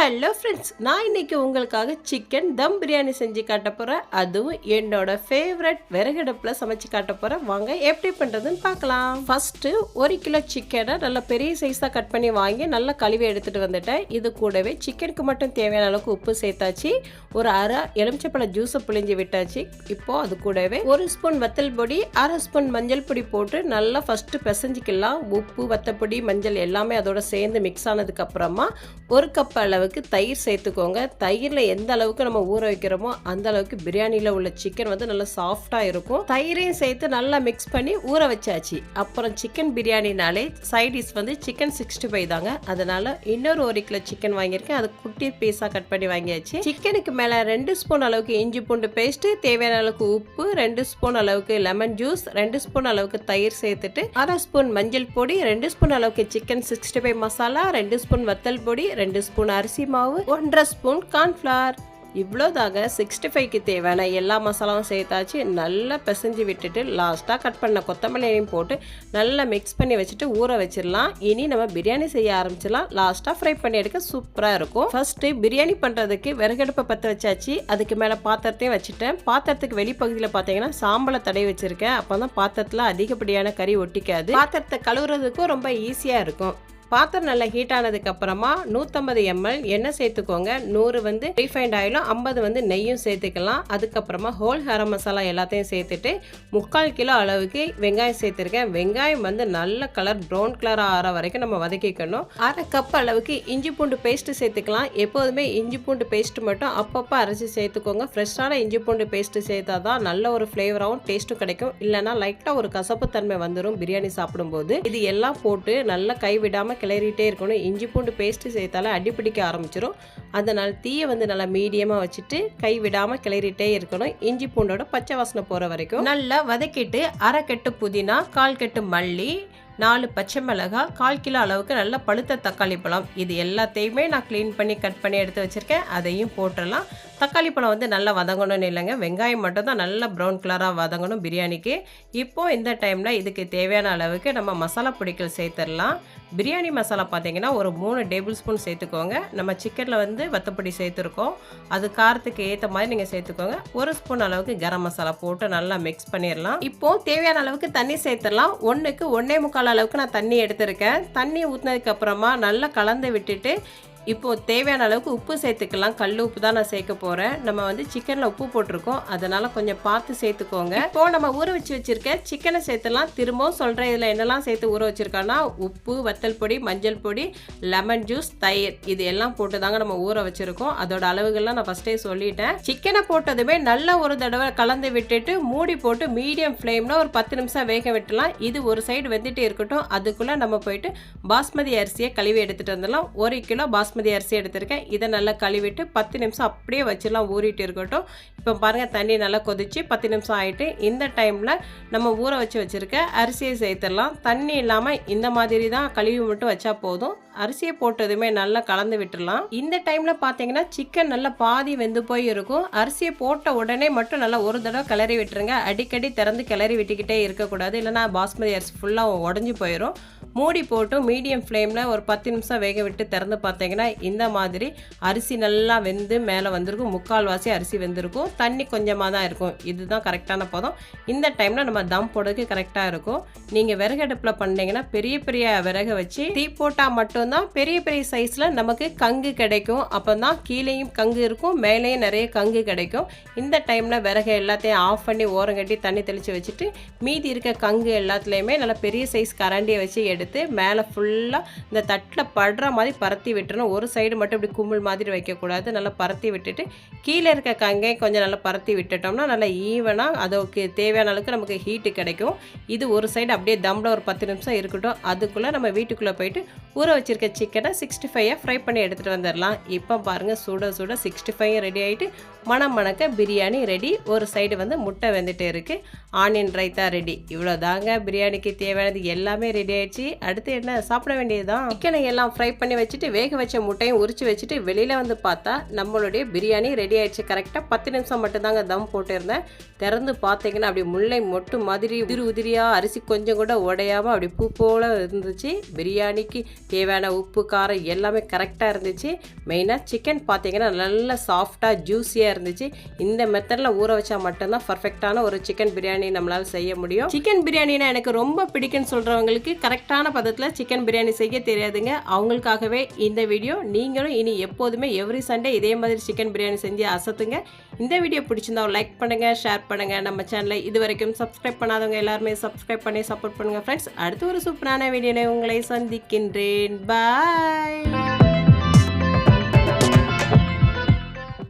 Hello friends நான் இன்னைக்கு உங்களுக்காக சிக்கன் தம் பிரியாணி செஞ்சு காட்ட போகிறேன் அதுவும் என்னோட ஃபேவரட் விறகடுப்பில் சமைச்சு காட்ட போகிறேன் வாங்க எப்படி பண்ணுறதுன்னு பார்க்கலாம். ஃபஸ்ட்டு ஒரு கிலோ சிக்கனை நல்லா பெரிய சைஸாக கட் பண்ணி வாங்கி நல்லா கழுவி எடுத்துகிட்டு வந்துட்டேன். இது கூடவே சிக்கனுக்கு மட்டும் தேவையான அளவுக்கு உப்பு சேர்த்தாச்சு. ஒரு அரை எலுமிச்சப்பழ ஜூஸை புளிஞ்சு விட்டாச்சு. இப்போது அது கூடவே ஒரு ஸ்பூன் வத்தல் பொடி அரை ஸ்பூன் மஞ்சள் பொடி போட்டு நல்லா ஃபஸ்ட்டு பிசைஞ்சிக்கலாம். உப்பு வத்தப்பொடி மஞ்சள் எல்லாமே அதோட சேர்ந்து மிக்ஸ் ஆனதுக்கப்புறமா ஒரு கப் அளவுக்கு தயிர் சேர்த்துக்கோங்க. தயிரில் எந்த அளவுக்கு நம்ம ஊற வைக்கிறோமோ அந்த அளவுக்கு பிரியாணியில் உள்ள சிக்கன் வந்து நல்லா சாஃப்டாக இருக்கும். தயிரையும் சேர்த்து நல்லா மிக்ஸ் பண்ணி ஊற வச்சாச்சு. அப்புறம் சிக்கன் பிரியாணினாலே சைடிஷ் வந்து சிக்கன் சிக்ஸ்டி ஃபைவ் தாங்க. அதனால இன்னொரு ஒரு கிலோ சிக்கன் வாங்கியிருக்கேன். அது குட்டி பீஸாக கட் பண்ணி வாங்கியாச்சு. சிக்கனுக்கு மேலே ரெண்டு ஸ்பூன் அளவுக்கு இஞ்சி பூண்டு பேஸ்ட்டு தேவையான அளவுக்கு உப்பு ரெண்டு ஸ்பூன் அளவுக்கு லெமன் ஜூஸ் ரெண்டு ஸ்பூன் அளவுக்கு தயிர் சேர்த்துட்டு அரை ஸ்பூன் மஞ்சள் பொடி ரெண்டு ஸ்பூன் அளவுக்கு சிக்கன் சிக்ஸ்டி ஃபைவ் மசாலா ரெண்டு ஸ்பூன் வத்தல் பொடி ரெண்டு ஸ்பூன் அரிசி மாவு ஒன்றரை ஸ்பூன் கார்ன்ஃப்ளவர் இவ்வளோதாக சிக்ஸ்டி ஃபைவ்க்கு தேவையான எல்லா மசாலாவும் சேர்த்தாச்சு. நல்லா பிசைஞ்சு விட்டுட்டு லாஸ்ட்டாக கட் பண்ண கொத்தமல்லியையும் போட்டு நல்லா மிக்ஸ் பண்ணி வச்சுட்டு ஊற வச்சிடலாம். இனி நம்ம பிரியாணி செய்ய ஆரம்பிச்சிடலாம். லாஸ்ட்டாக ஃப்ரை பண்ணி எடுக்க சூப்பராக இருக்கும். ஃபர்ஸ்ட்டு பிரியாணி பண்ணுறதுக்கு விறகடுப்பை பற்ற வச்சாச்சு. அதுக்கு மேலே பாத்திரத்தையும் வச்சுட்டேன். பாத்திரத்துக்கு வெளிப்பகுதியில் பார்த்தீங்கன்னா சாம்பலை தடவி வச்சுருக்கேன். அப்போ தான் பாத்திரத்தில் அதிகப்படியான கறி ஒட்டிக்காது. பாத்திரத்தை கழுவுறதுக்கும் ரொம்ப ஈஸியாக இருக்கும். பாத்திரம் நல்லா ஹீட் ஆனதுக்கு அப்புறமா நூற்றம்பது எம்எல் எண்ணெய் சேர்த்துக்கோங்க. நூறு வந்து ரீஃபைண்ட் ஆயிலும் ஐம்பது வந்து நெய்யும் சேர்த்துக்கலாம். அதுக்கப்புறமா ஹோல் ஹரம் மசாலா எல்லாத்தையும் சேர்த்துட்டு முக்கால் கிலோ அளவுக்கு வெங்காயம் சேர்த்துருக்கேன். வெங்காயம் வந்து நல்ல கலர் ப்ரௌன் கலர் ஆகிற வரைக்கும் நம்ம வதக்கிக்கணும். அரை கப் அளவுக்கு இஞ்சி பூண்டு பேஸ்ட்டு சேர்த்துக்கலாம். எப்போதுமே இஞ்சி பூண்டு பேஸ்ட்டு மட்டும் அப்பப்போ அரைச்சி சேர்த்துக்கோங்க. ஃப்ரெஷ்ஷான இஞ்சி பூண்டு பேஸ்ட்டு சேர்த்தா தான் நல்ல ஒரு ஃப்ளேவராகவும் டேஸ்ட்டும் கிடைக்கும். இல்லைனா லைட்டாக ஒரு கசப்பு தன்மை வந்துடும் பிரியாணி சாப்பிடும்போது. இது எல்லாம் போட்டு நல்லா கைவிடாமல் கிளறிட்டே இருக்கணும். இஞ்சி பூண்டு பேஸ்ட்டு சேர்த்தாலே அடிப்பிடிக்க ஆரம்பிச்சிடும் அதனால் தீயை வந்து நல்லா மீடியமாக வச்சுட்டு கை விடாமல் கிளறிட்டே இருக்கணும். இஞ்சி பூண்டோட பச்சை வாசனை போகிற வரைக்கும். நல்லா வதக்கிட்டு அரை கட்டு புதினா கால் கட்டு மல்லி நாலு பச்சை மிளகாய் கால் கிலோ அளவுக்கு நல்ல பழுத்த தக்காளி பழம். இது எல்லாத்தையுமே நான் க்ளீன் பண்ணி கட் பண்ணி எடுத்து வச்சுருக்கேன். அதையும் போட்டுடலாம். தக்காளி பழம் வந்து நல்லா வதங்கணும்னு இல்லைங்க. வெங்காயம் மட்டும் தான் நல்லா ப்ரௌன் கலராக வதங்கணும் பிரியாணிக்கு. இப்போது இந்த டைமில் இதுக்கு தேவையான அளவுக்கு நம்ம மசாலா பொடிகள் சேர்த்துடலாம். பிரியாணி மசாலா பார்த்தீங்கன்னா ஒரு மூணு டேபிள் ஸ்பூன் சேர்த்துக்கோங்க. நம்ம சிக்கனில் வந்து வத்தப்பொடி சேர்த்துருக்கோம். அது காரத்துக்கு ஏற்ற மாதிரி நீங்கள் சேர்த்துக்கோங்க. ஒரு ஸ்பூன் அளவுக்கு கரம் மசாலா போட்டு நல்லா மிக்ஸ் பண்ணிடலாம் இப்போது தேவையான அளவுக்கு தண்ணி சேர்த்துடலாம் ஒன்றுக்கு ஒன்றே முக்கால் அளவுக்கு நான் தண்ணி எடுத்திருக்கேன். தண்ணி ஊற்றினதுக்கு அப்புறமா நல்லா கலந்து விட்டுட்டு இப்போது தேவையான அளவுக்கு உப்பு சேர்த்துக்கலாம். கல் உப்பு தான் நான் சேர்க்க போகிறேன் நம்ம வந்து சிக்கனில் உப்பு போட்டிருக்கோம். அதனால் கொஞ்சம் பார்த்து சேர்த்துக்கோங்க. இப்போ நம்ம ஊற வச்சு வச்சுருக்க சிக்கனை சேர்த்துலாம் திரும்பவும் சொல்கிறேன் இதில் என்னெல்லாம் சேர்த்து ஊற வச்சுருக்கோன்னா உப்பு வத்தல் பொடி மஞ்சள் பொடி லெமன் ஜூஸ் தயிர் இது எல்லாம் போட்டு தாங்க நம்ம ஊற வச்சுருக்கோம். அதோட அளவுகள்லாம் நான் ஃபஸ்ட்டே சொல்லிட்டேன். சிக்கனை போட்டதுமே நல்லா ஒரு தடவை கலந்து விட்டுட்டு மூடி போட்டு மீடியம் ஃப்ளேமில் ஒரு பத்து நிமிஷம் வேக விட்டுலாம் இது ஒரு சைடு வெந்துட்டே இருக்கட்டும். அதுக்குள்ளே நம்ம போயிட்டு பாஸ்மதி அரிசியை கழுவி எடுத்துகிட்டு வந்துடலாம். ஒரு கிலோ பாஸ் பாஸ்மதி அரிசி எடுத்திருக்கேன். இதை நல்லா கழுவிட்டு பத்து நிமிஷம் அப்படியே வச்சுலாம் ஊறிட்டு இருக்கட்டும். இப்போ பாருங்கள் தண்ணி நல்லா கொதிச்சு பத்து நிமிஷம் ஆகிட்டு இந்த டைமில் நம்ம ஊற வச்சு வச்சுருக்க அரிசியை சேர்த்துடலாம். தண்ணி இல்லாமல் இந்த மாதிரி தான் கழுவி மட்டும் வச்சா போதும். அரிசியை போட்டதுமே நல்லா கலந்து விட்டுடலாம். இந்த டைமில் பார்த்தீங்கன்னா சிக்கன் நல்லா பாதி வெந்து போய் இருக்கும். அரிசியை போட்ட உடனே மட்டும் நல்லா ஒரு தடவை கிளறி விட்டுருங்க. அடிக்கடி திறந்து கிளறி விட்டுக்கிட்டே இருக்கக்கூடாது. இல்லைனா பாஸ்மதி அரிசி ஃபுல்லாக உடஞ்சி போயிடும் மூடி போட்டு மீடியம் ஃப்ளேமில் ஒரு பத்து நிமிஷம் வேக விட்டு திறந்து பார்த்தீங்கன்னா இந்த மாதிரி அரிசி நல்லா வெந்து மேலே வந்திருக்கும். முக்கால்வாசி அரிசி வெந்திருக்கும். தண்ணி கொஞ்சமாக தான் இருக்கும். இதுதான் கரெக்டான பதம். இந்த டைமில் நம்ம தம் போடுறதுக்கு கரெக்டாக இருக்கும். நீங்கள் விறகு அடுப்பில் பண்ணிங்கன்னா பெரிய பெரிய விறகை வச்சு தீ போட்டால் மட்டும்தான் பெரிய பெரிய சைஸில் நமக்கு கங்கு கிடைக்கும். அப்போ தான் கீழேயும் கங்கு இருக்கும் மேலேயும் நிறைய கங்கு கிடைக்கும். இந்த டைமில் விறகு எல்லாத்தையும் ஆஃப் பண்ணி ஓரம் கட்டி தண்ணி தெளித்து வச்சுட்டு மீதி இருக்க கங்கு எல்லாத்துலேயுமே நல்லா பெரிய சைஸ் கரண்டியை வச்சு எடுத்து மேலே ஃபுல்லாக இந்த தட்டில் படுற மாதிரி பரத்தி விட்டுறணும். ஒரு சைடு மட்டும் இப்படி கும்பல் மாதிரி வைக்கக்கூடாது. நல்லா பரத்தி விட்டுட்டு கீழே இருக்க கங்கை கொஞ்சம் நல்லா பரத்தி விட்டுட்டோம்னா நல்லா ஈவனாக அதுக்கு தேவையான அளவுக்கு நமக்கு ஹீட்டு கிடைக்கும். இது ஒரு சைடு அப்படியே தம்மில் ஒரு பத்து நிமிஷம் இருக்கட்டும். அதுக்குள்ளே நம்ம வீட்டுக்குள்ளே போயிட்டு ஊற வச்சுருக்க சிக்கனை சிக்ஸ்டி ஃபைவாக ஃப்ரை பண்ணி எடுத்துகிட்டு வந்துடலாம். இப்போ பாருங்கள் சுட சுட சிக்ஸ்டி ஃபைவ் ரெடி ஆகிட்டு மணம் மணக்க பிரியாணி ரெடி ஒரு சைடு வந்து முட்டை வெந்துட்டு இருக்குது ஆனியன் ரைத்தா ரெடி இவ்வளோ தாங்க பிரியாணிக்கு தேவையானது எல்லாமே ரெடி ஆயிடுச்சு. அடுத்து என்ன? சாப்பிட வேண்டியதுதான். சிக்கனை எல்லாம் ஃப்ரை பண்ணி வச்சுட்டு வேக வச்ச முட்டையும் உரித்து வச்சுட்டு வெளியில் வந்து பார்த்தா நம்மளுடைய பிரியாணி ரெடி ஆயிடுச்சு. கரெக்டாக பத்து நிமிஷம் மட்டும்தாங்க தம் போட்டிருந்தேன். திறந்து பார்த்தீங்கன்னா அப்படி முல்லை மொட்டு மாதிரி உதிரி உதிரியாக அரிசி கொஞ்சம் கூட உடையாமல் அப்படி பூ போல் இருந்துச்சு. பிரியாணிக்கு தேவையான உப்பு காரம் எல்லாமே கரெக்டாக இருந்துச்சு. மெயினாக சிக்கன் பார்த்தீங்கன்னா நல்ல சாஃப்டாக ஜூஸியாக இருந்துச்சு. இந்த மெத்தடில் ஊற வச்சா மட்டும்தான் பர்ஃபெக்டான ஒரு சிக்கன் பிரியாணி நம்மளால் செய்ய முடியும். சிக்கன் பிரியாணினா எனக்கு ரொம்ப பிடிக்கும்னு சொல்கிறவங்களுக்கு கரெக்டான பதத்தில் சிக்கன் பிரியாணி செய்ய தெரியாதுங்க. அவங்களுக்காகவே இந்த வீடியோ நீங்களும் இனி எப்போதுமே எவ்ரி சண்டே இதே மாதிரி சிக்கன் பிரியாணி செஞ்சு அசத்துங்க. இந்த வீடியோ பிடிச்சிருந்தா லைக் பண்ணுங்கள் ஷேர் பண்ணுங்கள் நம்ம சேனலை இது வரைக்கும் சப்ஸ்கிரைப் பண்ணாதவங்க எல்லாருமே சப்ஸ்கிரைப் பண்ணி சப்போர்ட் பண்ணுங்கள் ஃப்ரெண்ட்ஸ் அடுத்து ஒரு சூப்பரான வீடியோனை உங்களை சந்திக்கின்றேன். பாய்